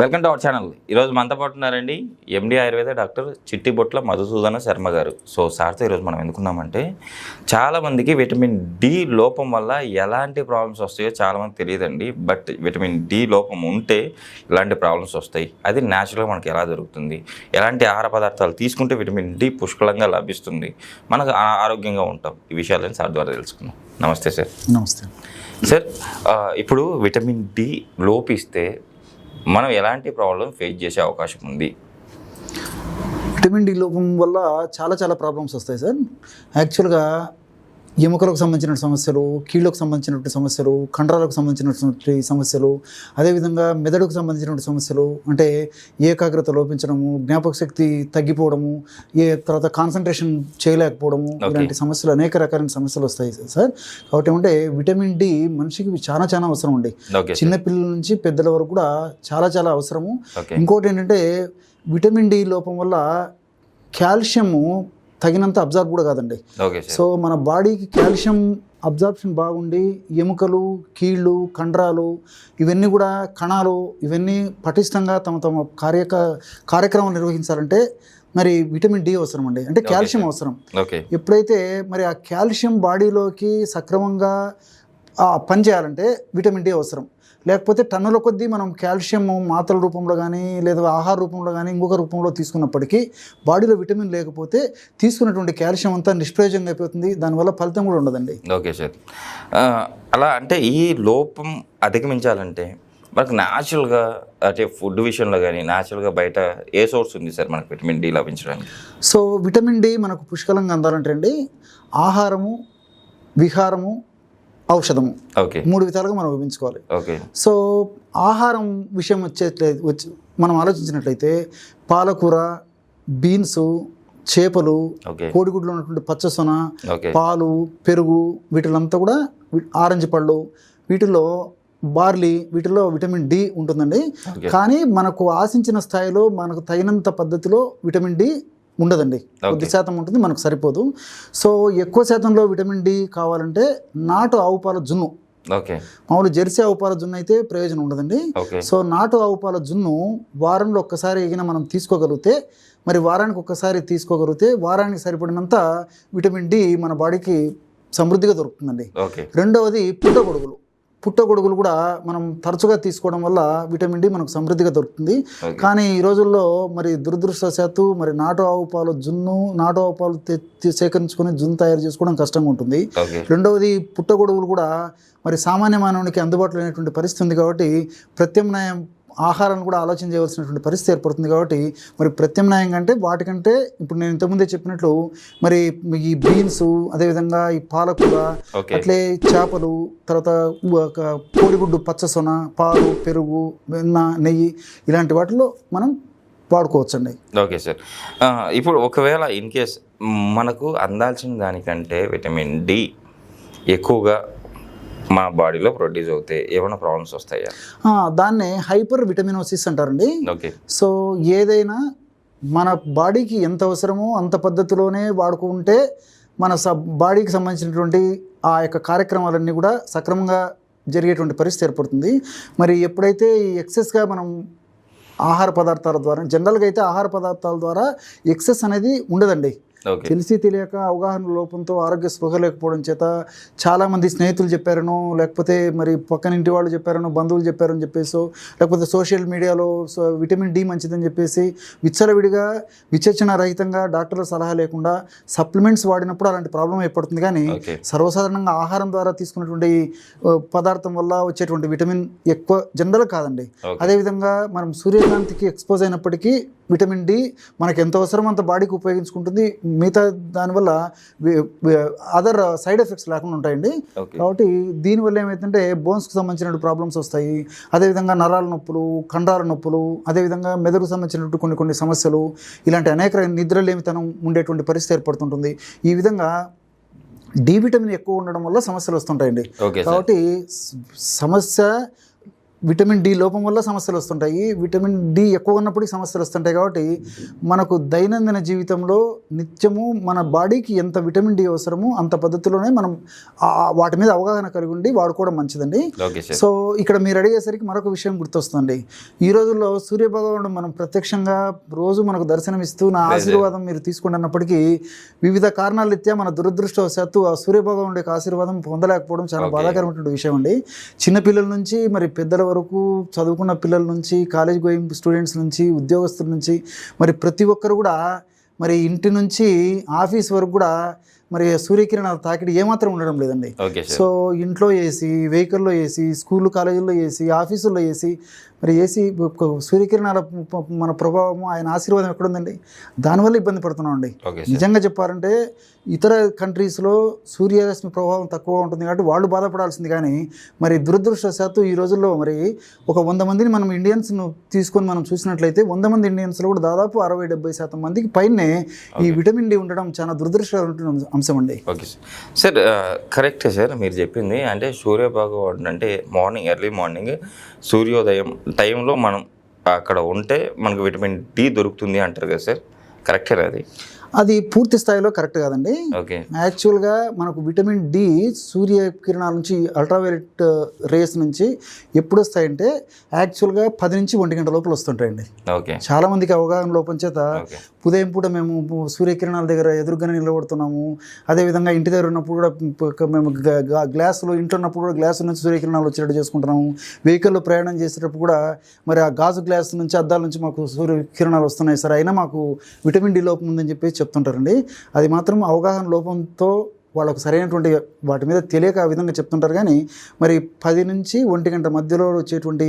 Welcome to our channel. ఈరోజు మనతో పాటు ఉన్నారండి MD Ayurveda doctor Chittibotla Madhusudana Sarma garu. So సార్తో ఈరోజు మనం ఎందుకున్నామంటే చాలామందికి విటమిన్ డి లోపం వల్ల ఎలాంటి ప్రాబ్లమ్స్ వస్తాయో చాలామంది తెలియదండి. బట్ విటమిన్ డి లోపం ఉంటే ఇలాంటి ప్రాబ్లమ్స్ వస్తాయి. అది న్యాచురల్గా మనకి ఎలా దొరుకుతుంది ఎలాంటి ఆహార పదార్థాలు తీసుకుంటే విటమిన్ డి పుష్కలంగా లభిస్తుంది? మనకు ఆరోగ్యంగా ఉంటాం. ఈ విషయాలను సార్ ద్వారా తెలుసుకుందాం. నమస్తే సార్. నమస్తే. సార్ ఇప్పుడు విటమిన్ డి లోపిస్తే మనం ఎలాంటి ప్రాబ్లం ఫేస్ చేసే అవకాశం ఉంది? విటమిన్ డి లోపం వల్ల చాలా చాలా ప్రాబ్లమ్స్ వస్తాయి సార్. యాక్చువల్గా ఎముకలకు సంబంధించిన సమస్యలు కీళ్ళకు సంబంధించినటువంటి సమస్యలు కండరాలకు సంబంధించినటువంటి సమస్యలు అదేవిధంగా మెదడుకు సంబంధించినటువంటి సమస్యలు అంటే ఏకాగ్రత లోపించడము జ్ఞాపక శక్తి తగ్గిపోవడము ఏ తర్వాత కాన్సన్ట్రేషన్ చేయలేకపోవడము. ఇలాంటి సమస్యలు అనేక రకాలైన సమస్యలు వస్తాయి సార్. కాబట్టి ఏమంటే విటమిన్ డి మనిషికి చాలా చాలా అవసరం అండి. ఓకే చిన్న పిల్లల నుంచి పెద్దల వరకు కూడా చాలా చాలా అవసరము. ఇంకోటి ఏంటంటే విటమిన్ డి లోపం వల్ల కాల్షియము తగినంత అబ్జర్వ్ కూడా కాదండి. సో మన బాడీకి కాల్షియం అబ్జార్ప్షన్ బాగుండి ఎముకలు కీళ్ళు కండరాలు ఇవన్నీ కూడా కణాలు ఇవన్నీ పటిష్టంగా తమ తమ కార్యక కార్యక్రమం నిర్వహించాలంటే మరి విటమిన్ డి అవసరం అండి. అంటే కాల్షియం అవసరం. ఎప్పుడైతే మరి ఆ కాల్షియం బాడీలోకి సక్రమంగా పనిచేయాలంటే విటమిన్ డి అవసరం. లేకపోతే టన్నుల కొద్దీ మనం కాల్షియం మాత్రల రూపంలో కానీ లేదా ఆహార రూపంలో కానీ ఇంకొక రూపంలో తీసుకున్నప్పటికీ బాడీలో విటమిన్ లేకపోతే తీసుకున్నటువంటి కాల్షియం అంతా నిష్ప్రయోజనంగా అయిపోతుంది. దానివల్ల ఫలితం కూడా ఉండదండి. Okay sir. అలా అంటే ఈ లోపం అధిగమించాలంటే మనకు న్యాచురల్గా అంటే ఫుడ్ విషయంలో కానీ న్యాచురల్గా బయట ఏ సోర్స్ ఉంది సార్ మనకు విటమిన్ డి లభించడానికి? సో విటమిన్ డి మనకు పుష్కలంగా అందాలంటే అండి ఆహారము విహారము ఔషధము ఓకే. మూడు విధాలుగా మనం ఓకే. సో ఆహారం విషయం వచ్చేట్లే వచ్చి మనం ఆలోచించినట్లయితే పాలకూర బీన్స్ చేపలు కోడిగుడ్లో ఉన్నటువంటి పచ్చసొన పాలు పెరుగు వీటిలంతా కూడా ఆరెంజ్ పళ్ళు. వీటిల్లో బార్లీ వీటిలో విటమిన్ డి ఉంటుందండి. కానీ మనకు ఆశించిన స్థాయిలో మనకు తగినంత పద్ధతిలో విటమిన్ డి ఉండదండి. కొద్ది శాతం ఉంటుంది మనకు సరిపోదు. సో ఎక్కువ శాతంలో విటమిన్ డి కావాలంటే నాటు ఆవు పాల జున్ను. మామూలు జెర్సీ ఆవు పాల జున్ను అయితే ప్రయోజనం ఉండదండి. సో నాటు ఆవు పాల జున్ను వారంలో ఒక్కసారి ఎగిన మనం తీసుకోగలిగితే మరి వారానికి ఒక్కసారి తీసుకోగలిగితే వారానికి సరిపడినంత విటమిన్ డి మన బాడీకి సమృద్ధిగా దొరుకుతుందండి. రెండవది పుట్టగొడుగులు పుట్టగొడుగులు కూడా మనం తరచుగా తీసుకోవడం వల్ల విటమిన్ డి మనకు సమృద్ధిగా దొరుకుతుంది. కానీ ఈ రోజుల్లో మరి దురదృష్టవశాత్తు మరి నాటు ఆవు పాలు జున్ను నాటు ఆవు పాలు సేకరించుకొని జున్ను తయారు చేసుకోవడం కష్టంగా ఉంటుంది. రెండవది పుట్టగొడుగులు కూడా మరి సామాన్య మానవునికి అందుబాటులో లేనటువంటి పరిస్థితి ఉంది కాబట్టి ప్రత్యామ్నాయం ఆహారాన్ని కూడా ఆలోచన చేయవలసినటువంటి పరిస్థితి ఏర్పడుతుంది కాబట్టి మరి ప్రత్యామ్నాయం కంటే వాటికంటే ఇప్పుడు నేను ఇంతకుముందే చెప్పినట్లు మరి ఈ బీన్స్ అదేవిధంగా ఈ పాలకూర అట్లే చేపలు తర్వాత కోడిగుడ్డు పచ్చసొన పాలు పెరుగు వెన్న నెయ్యి ఇలాంటి వాటిలో మనం వాడుకోవచ్చండి. Okay sir. ఇప్పుడు ఒకవేళ ఇన్ కేస్ మనకు అందాల్సిన దానికంటే విటమిన్ డి ఎక్కువగా మా బాడీలో ప్రొడ్యూస్ అవుతాయి ఏమైనా ప్రాబ్లమ్స్ వస్తాయా? దాన్నే హైపర్ విటమినోసిస్ అంటారండి. ఓకే. సో ఏదైనా మన బాడీకి ఎంత అవసరమో అంత పద్ధతిలోనే వాడుకుంటే మన స బాడీకి సంబంధించినటువంటి ఆ యొక్క కార్యక్రమాలన్నీ కూడా సక్రమంగా జరిగేటువంటి పరిస్థితి ఏర్పడుతుంది. మరి ఎప్పుడైతే ఈ ఎక్సెస్గా మనం ఆహార పదార్థాల ద్వారా జనరల్గా అయితే ఆహార పదార్థాల ద్వారా ఎక్సెస్ అనేది ఉండదండి. తెలిసి తెలియక అవగాహన లోపంతో ఆరోగ్య స్పృహ లేకపోవడం చేత చాలామంది స్నేహితులు చెప్పారనో లేకపోతే మరి పక్కన ఇంటి వాళ్ళు చెప్పారనో బంధువులు చెప్పారని చెప్పేసో లేకపోతే సోషల్ మీడియాలో సో విటమిన్ డి మంచిదని చెప్పేసి విచ్చలవిడిగా విచక్షణ రహితంగా డాక్టర్ల సలహా లేకుండా సప్లిమెంట్స్ వాడినప్పుడు అలాంటి ప్రాబ్లం ఏర్పడుతుంది. కానీ సర్వసాధారణంగా ఆహారం ద్వారా తీసుకున్నటువంటి పదార్థం వల్ల వచ్చేటువంటి విటమిన్ ఎక్కువ జనరల్ కాదండి. అదేవిధంగా మనం సూర్యకాంతికి ఎక్స్పోజ్ అయినప్పటికీ విటమిన్ డి మనకు ఎంత అవసరం అంత బాడీకి ఉపయోగించుకుంటుంది. మిగతా దానివల్ల అదర్ సైడ్ ఎఫెక్ట్స్ లేకుండా ఉంటాయండి. కాబట్టి దీనివల్ల ఏమైతుందంటే బోన్స్కి సంబంధించిన ప్రాబ్లమ్స్ వస్తాయి. అదేవిధంగా నరాల నొప్పులు కండరాల నొప్పులు అదేవిధంగా మెదడుకు సంబంధించినటువంటి కొన్ని కొన్ని సమస్యలు ఇలాంటి అనేక నిద్రలేమితనం ఉండేటువంటి పరిస్థితి ఏర్పడుతుంటుంది. ఈ విధంగా డి విటమిన్ ఎక్కువ ఉండడం వల్ల సమస్యలు వస్తుంటాయండి. కాబట్టి సమస్య విటమిన్ డి లోపం వల్ల సమస్యలు వస్తుంటాయి. విటమిన్ డి ఎక్కువ ఉన్నప్పుడు సమస్యలు వస్తుంటాయి కాబట్టి మనకు దైనందిన జీవితంలో నిత్యము మన బాడీకి ఎంత విటమిన్ డి అవసరమో అంత పద్ధతిలోనే మనం వాటి మీద అవగాహన కలిగి ఉండి వాడుకోవడం మంచిదండి. సో ఇక్కడ మీరు అడిగేసరికి మరొక విషయం గుర్తొస్తుంది ఈ రోజుల్లో సూర్య భగవానుడు మనం ప్రత్యక్షంగా రోజు మనకు దర్శనమిస్తూ నా ఆశీర్వాదం మీరు తీసుకోండి అన్నప్పటికీ వివిధ కారణాల రీత్యా మన దురదృష్టవశాత్తు ఆ సూర్య భగవానుడి యొక్క ఆశీర్వాదం పొందలేకపోవడం చాలా బాధాకరమైనటువంటి విషయం అండి. చిన్న పిల్లల నుంచి మరి పెద్దల వరకు చదువుకున్న పిల్లల నుంచి కాలేజ్ గోయింగ్ స్టూడెంట్స్ నుంచి ఉద్యోగస్తుల నుంచి మరి ప్రతి ఒక్కరు కూడా మరి ఇంటి నుంచి ఆఫీస్ వరకు కూడా మరి సూర్యకిరణాల తాకిడి ఏమాత్రం ఉండడం లేదండి. సో ఇంట్లో ఏసీ వెహికల్లో ఏసీ స్కూల్ కాలేజీల్లో ఏసీ ఆఫీసుల్లో ఏసీ మరి ఏసీ సూర్యకిరణాల మన ప్రభావము ఆయన ఆశీర్వాదం ఎక్కడుందండి? దానివల్ల ఇబ్బంది పడుతున్నామండి. నిజంగా చెప్పాలంటే ఇతర కంట్రీస్లో సూర్యరశ్మి ప్రభావం తక్కువ ఉంటుంది కాబట్టి వాళ్ళు బాధపడాల్సింది కానీ మరి దురదృష్టవశాత్తు ఈ రోజుల్లో మరి ఒక వంద మందిని మనం ఇండియన్స్ను తీసుకొని మనం చూసినట్లయితే వంద మంది ఇండియన్స్లో కూడా దాదాపు అరవై డెబ్బై శాతం మందికి పైనే ఈ విటమిన్ డి ఉండడం చాలా దురదృష్టకరమైన అంశం అండి ఓకే సార్. కరెక్టే సార్ మీరు చెప్పింది. అంటే సూర్య భగవానుడు అంటే మార్నింగ్ ఎర్లీ మార్నింగ్ సూర్యోదయం టైంలో మనం అక్కడ ఉంటే మనకు విటమిన్ డి దొరుకుతుంది అంటారు కదా సార్. కరెక్టే అది? అది పూర్తి స్థాయిలో కరెక్ట్ కాదండి. యాక్చువల్గా మనకు విటమిన్ డి సూర్యకిరణాల నుంచి అల్ట్రావైలెట్ రేస్ నుంచి ఎప్పుడు వస్తాయంటే యాక్చువల్గా పది నుంచి ఒంటి గంట లోపల వస్తుంటాయండి. చాలా మందికి అవగాహన లోపం చేత ఉదయం పూట మేము సూర్యకిరణాల దగ్గర ఎదురుగానే నిలబడుతున్నాము. అదేవిధంగా ఇంటి దగ్గర ఉన్నప్పుడు కూడా మేము గ్లాసులో ఇంట్లో ఉన్నప్పుడు కూడా గ్లాసు నుంచి సూర్యకిరణాలు వచ్చేటట్టు చేసుకుంటున్నాము. వెహికల్లో ప్రయాణం చేసేటప్పుడు కూడా మరి ఆ గాజు గ్లాస్ నుంచి అద్దాల నుంచి మాకు సూర్యకిరణాలు వస్తున్నాయి. సార్ అయినా మాకు విటమిన్ డి లోపం ఉందని చెప్పి చెప్తుంటారండి. అది మాత్రం అవగాహన లోపంతో వాళ్ళకు సరైనటువంటి వాటి మీద తెలియక ఆ విధంగా చెప్తుంటారు. కానీ మరి పది నుంచి ఒంటి గంట మధ్యలో వచ్చేటువంటి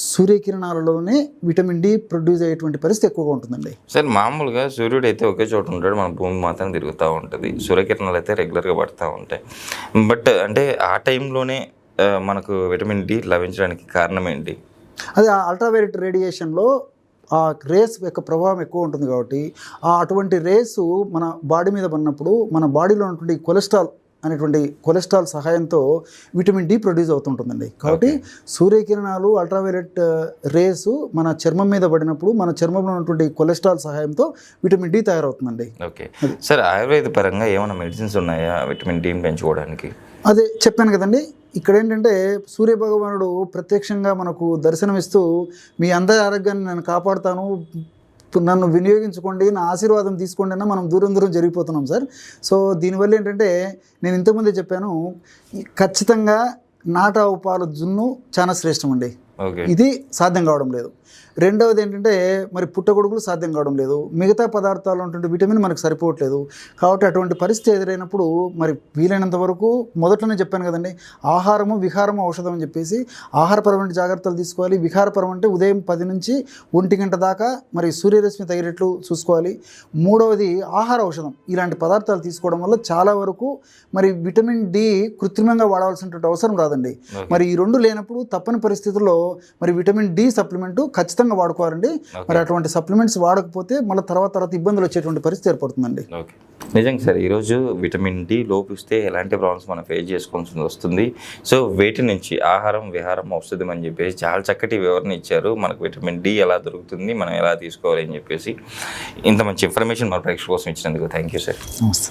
సూర్యకిరణాలలోనే విటమిన్ డి ప్రొడ్యూస్ అయ్యేటువంటి పరిస్థితి ఎక్కువగా ఉంటుందండి. సార్ మామూలుగా సూర్యుడు అయితే ఒకే చోట ఉంటాడు. మన భూమి మాత్రం తిరుగుతూ ఉంటుంది. సూర్యకిరణాలు అయితే రెగ్యులర్గా పడుతూ ఉంటాయి. బట్ అంటే ఆ టైంలోనే మనకు విటమిన్ డి లభించడానికి కారణం ఏంటి? అది అల్ట్రావైలెట్ రేడియేషన్లో ఆ రేస్ యొక్క ప్రభావం ఎక్కువ ఉంటుంది కాబట్టి ఆ అటువంటి రేసు మన బాడీ మీద పడినప్పుడు మన బాడీలో ఉన్నటువంటి కొలెస్ట్రాల్ అనేటువంటి కొలెస్ట్రాల్ సహాయంతో విటమిన్ డి ప్రొడ్యూస్ అవుతుంటుందండి. కాబట్టి సూర్యకిరణాలు అల్ట్రావైలెట్ రేసు మన చర్మం మీద పడినప్పుడు మన చర్మంలో ఉన్నటువంటి కొలెస్ట్రాల్ సహాయంతో విటమిన్ డి తయారవుతుందండి. ఓకే. సార్ ఆయుర్వేద పరంగా ఏమైనా మెడిసిన్స్ ఉన్నాయా విటమిన్ డిని పెంచుకోవడానికి? అదే చెప్పాను కదండి. ఇక్కడ ఏంటంటే సూర్య భగవానుడు ప్రత్యక్షంగా మనకు దర్శనమిస్తూ మీ అందరి ఆరోగ్యాన్ని నేను కాపాడుతాను నన్ను వినియోగించుకోండి నా ఆశీర్వాదం తీసుకోండి అన్న మనం దూరం దూరం జరిగిపోతున్నాం సార్. సో దీనివల్ల ఏంటంటే నేను ఇంతకుముందే చెప్పాను ఖచ్చితంగా నాటావు పాలు జున్ను చాలా శ్రేష్టం అండి. ఇది సాధ్యం కావడం లేదు. రెండవది ఏంటంటే మరి పుట్టగొడుగులు సాధ్యం కావడం లేదు. మిగతా పదార్థాలు ఉన్నటువంటి విటమిన్ మనకు సరిపోవట్లేదు. కాబట్టి అటువంటి పరిస్థితి ఎదురైనప్పుడు మరి వీలైనంత వరకు మొదట్లోనే చెప్పాను కదండి ఆహారము విహారము ఔషధం అని చెప్పేసి ఆహారపరమైన జాగ్రత్తలు తీసుకోవాలి. విహారపరం అంటే ఉదయం పది నుంచి ఒంటి గంట దాకా మరి సూర్యరశ్మి తగినట్లు చూసుకోవాలి. మూడవది ఆహార ఔషధం. ఇలాంటి పదార్థాలు తీసుకోవడం వల్ల చాలా వరకు మరి విటమిన్ డి కృత్రిమంగా వాడాల్సినటువంటి అవసరం రాదండి. మరి ఈ రెండు లేనప్పుడు తప్పని పరిస్థితుల్లో మరి విటమిన్ డి సప్లిమెంట్ ఖచ్చితంగా వాడుకోవాలండి. మరి అటువంటి సప్లిమెంట్స్ వాడకపోతే మళ్ళీ తర్వాత తర్వాత ఇబ్బందులు వచ్చేటువంటి పరిస్థితి ఏర్పడుతుందండి. నిజంగా సార్ ఈరోజు విటమిన్ డి లోపిస్తే ఎలాంటి ప్రాబ్లమ్స్ మనం ఫేస్ చేసుకోవాల్సి వస్తుంది? సో వేటి నుంచి ఆహారం విహారం ఔషధం అని చెప్పేసి చాలా చక్కటి వివరణ ఇచ్చారు. మనకు విటమిన్ డి ఎలా దొరుకుతుంది మనం ఎలా తీసుకోవాలి అని చెప్పేసి ఇంత మంచి ఇన్ఫర్మేషన్ మన ప్రేక్షకుల కోసం ఇచ్చినందుకు థ్యాంక్ యూ సార్. నమస్తే.